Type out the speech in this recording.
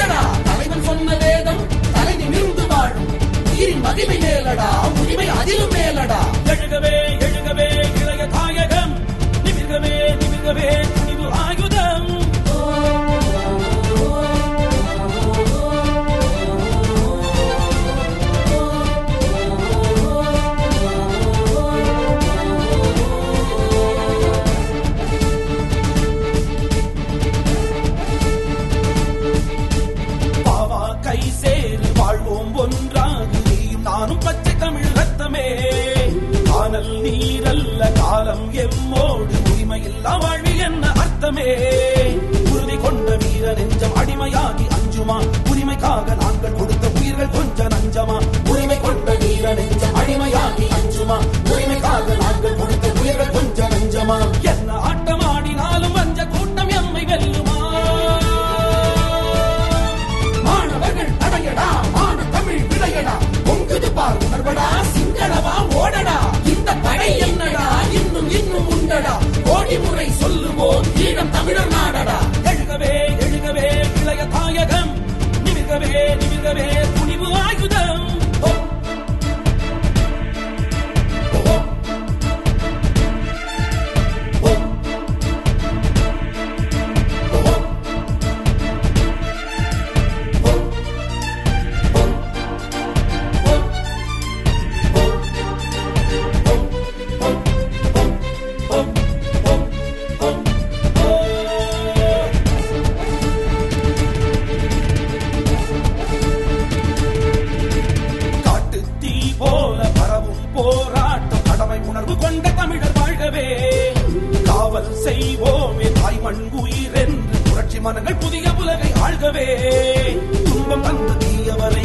அச்சடா தலைவன் சொன்ன வேதம் தலை நிமிர்ந்து வாழும். நீரின் மகிமை மேலடா உரிமை அதிலும் மேலடா. எழுகவே எழுகவே இளைய தாயகம் நிமிர்கவே நிமிர்கவே. காணல் நீரல்ல காலம் எம்மோடு உரிமையில்லா வாழ்வி என்ன அர்த்தமே? உறுதி கொண்ட கோடி சொல்லுவோம். ஈழம் தமிழர் நாடடா. எழுகவே எழுகவே இளைய தாயகம். நிமிர்கவே நிமிர்கவே துணிவு ஆயுதம். செய்வோமே தாய் மண் உயிர் என்று புரட்சி மனங்கள் புதிய உலகை ஆழ்கவே துன்பம் தந்த தீயவரை